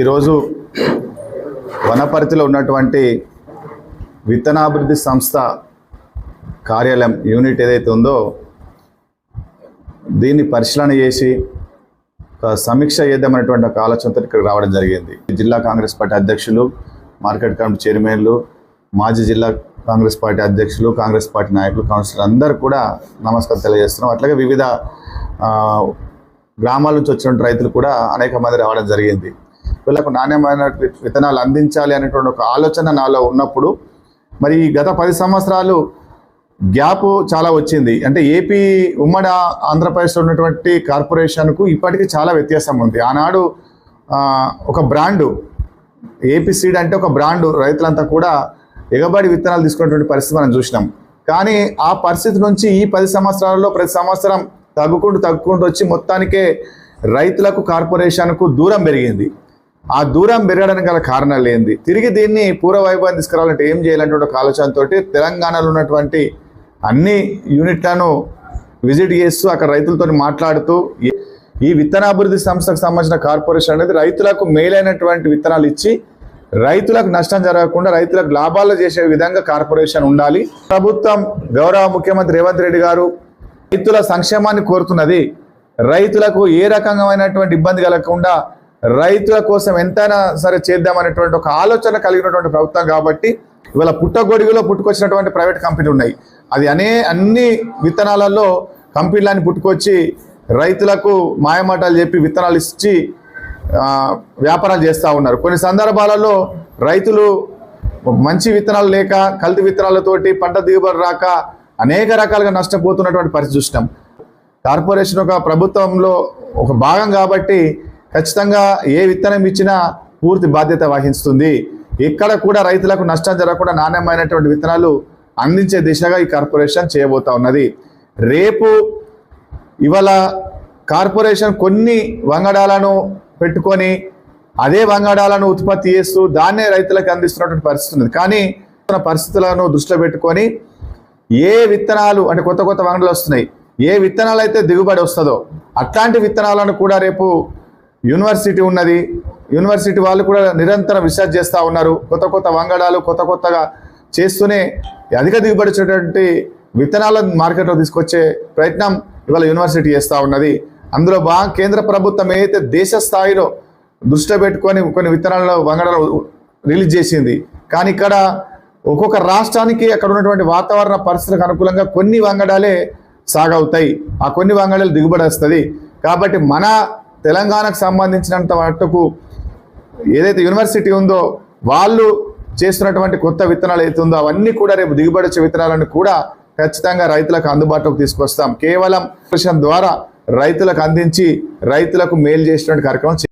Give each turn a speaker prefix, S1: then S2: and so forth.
S1: ఈరోజు వనపర్తిలో ఉన్నటువంటి విత్తనాభివృద్ధి సంస్థ కార్యాలయం యూనిట్ ఏదైతే ఉందో దీన్ని పరిశీలన చేసి ఒక సమీక్ష చేద్దామనేటువంటి ఒక ఆలోచనతో ఇక్కడికి రావడం జరిగింది. జిల్లా కాంగ్రెస్ పార్టీ అధ్యక్షులు మార్కెట్ కమిటీ చైర్మన్లు మాజీ జిల్లా కాంగ్రెస్ పార్టీ అధ్యక్షులు కాంగ్రెస్ పార్టీ నాయకులు కౌన్సిలర్ అందరూ కూడా నమస్కారం తెలియజేస్తున్నాం. అట్లాగే వివిధ గ్రామాల నుంచి వచ్చిన రైతులు కూడా అనేక మంది రావడం జరిగింది. వీళ్ళకు నాణ్యమైన విత్తనాలు అందించాలి అనేటువంటి ఒక ఆలోచన నాలో ఉన్నప్పుడు మరి ఈ గత పది సంవత్సరాలు గ్యాప్ చాలా వచ్చింది. అంటే ఏపీ ఉమ్మడి ఆంధ్రప్రదేశ్లో ఉన్నటువంటి కార్పొరేషన్కు ఇప్పటికీ చాలా వ్యత్యాసం ఉంది. ఆనాడు ఒక బ్రాండు ఏపీ సీడ్ అంటే ఒక బ్రాండు రైతులంతా కూడా ఎగబడి విత్తనాలు తీసుకున్నటువంటి పరిస్థితి మనం చూసినాం. కానీ ఆ పరిస్థితి నుంచి ఈ పది సంవత్సరాలలో ప్రతి సంవత్సరం తగ్గుకుంటూ తగ్గుకుంటూ వచ్చి మొత్తానికే రైతులకు కార్పొరేషన్కు దూరం పెరిగింది. ఆ దూరం పెరగడానికి గల కారణాలు ఏంది? తిరిగి దీన్ని పూర్వ వైభవం తీసుకురావాలంటే ఏం చేయాలంటే ఒక ఆలోచనతో తెలంగాణలో ఉన్నటువంటి అన్ని యూనిట్లను విజిట్ చేస్తూ అక్కడ రైతులతో మాట్లాడుతూ ఈ- ఈ విత్తనాభివృద్ధి సంస్థకు సంబంధించిన కార్పొరేషన్ అనేది రైతులకు మేలైనటువంటి విత్తనాలు ఇచ్చి రైతులకు నష్టం జరగకుండా రైతులకు లాభాలు చేసే విధంగా కార్పొరేషన్ ఉండాలి. ప్రభుత్వం గౌరవ ముఖ్యమంత్రి రేవంత్ రెడ్డి గారు రైతుల సంక్షేమాన్ని కోరుతున్నది. రైతులకు ఏ రకమైనటువంటి ఇబ్బంది కలగకుండా రైతుల కోసం ఎంతైనా సరే చేద్దామనేటువంటి ఒక ఆలోచన కలిగినటువంటి ప్రభుత్వం కాబట్టి ఇవాళ పుట్టగొడుగులో పుట్టుకొచ్చినటువంటి ప్రైవేట్ కంపెనీలు ఉన్నాయి. అది అనే అన్ని విత్తనాలలో కంపెనీలని పుట్టుకొచ్చి రైతులకు మాయమాటలు చెప్పి విత్తనాలు ఇచ్చి వ్యాపారాలు చేస్తూ ఉన్నారు. కొన్ని సందర్భాలలో రైతులు మంచి విత్తనాలు లేక కల్తీ విత్తనాలతోటి పంట దిగుబడి రాక అనేక రకాలుగా నష్టపోతున్నటువంటి పరిస్థితి చూసినాం. కార్పొరేషన్ ఒక ప్రభుత్వంలో ఒక భాగం కాబట్టి ఖచ్చితంగా ఏ విత్తనం ఇచ్చినా పూర్తి బాధ్యత వహిస్తుంది. ఎక్కడ కూడా రైతులకు నష్టం జరగకుండా నాణ్యమైనటువంటి విత్తనాలు అందించే దిశగా ఈ కార్పొరేషన్ చేయబోతా ఉన్నది. రేపు ఇవాళ కార్పొరేషన్ కొన్ని వంగడాలను పెట్టుకొని అదే వంగడాలను ఉత్పత్తి చేస్తూ దాన్నే రైతులకు అందిస్తున్నటువంటి పరిస్థితి ఉంది కానీ తన పరిస్థితులను దృష్టిలో పెట్టుకొని ఏ విత్తనాలు అంటే కొత్త కొత్త వంగడాలు వస్తున్నాయి. ఏ విత్తనాలు అయితే దిగుబడి వస్తుందో అట్లాంటి విత్తనాలను కూడా రేపు యూనివర్సిటీ ఉన్నది. యూనివర్సిటీ వాళ్ళు కూడా నిరంతరం రీసెర్చ్ చేస్తూ ఉన్నారు. కొత్త కొత్త వంగడాలు కొత్త కొత్తగా చేస్తూనే అధిక దిగుబడి వచ్చేటటువంటి విత్తనాలను మార్కెట్లో తీసుకొచ్చే ప్రయత్నం ఇవాళ యూనివర్సిటీ చేస్తూ ఉన్నది. అందులో బాగా కేంద్ర ప్రభుత్వం ఏదైతే దేశ స్థాయిలో దృష్టిలో పెట్టుకొని కొన్ని విత్తనాలను వంగడాలు రిలీజ్ చేసింది. కానీ ఇక్కడ ఒక్కొక్క రాష్ట్రానికి అక్కడ ఉన్నటువంటి వాతావరణ పరిస్థితులకు అనుకూలంగా కొన్ని వంగడాలే సాగవుతాయి. ఆ కొన్ని వంగడాలు దిగుబడి వస్తుంది. కాబట్టి మన తెలంగాణకు సంబంధించినంత మట్టుకు ఏదైతే యూనివర్సిటీ ఉందో వాళ్ళు చేస్తున్నటువంటి కొత్త విత్తనాలు అవుతుందో ఉందో అవన్నీ కూడా రేపు దిగుబడి వచ్చే విత్తనాలను కూడా ఖచ్చితంగా రైతులకు అందుబాటులోకి తీసుకొస్తాం. కేవలం కృషి ద్వారా రైతులకు అందించి రైతులకు మేలు చేసినటువంటి కార్యక్రమం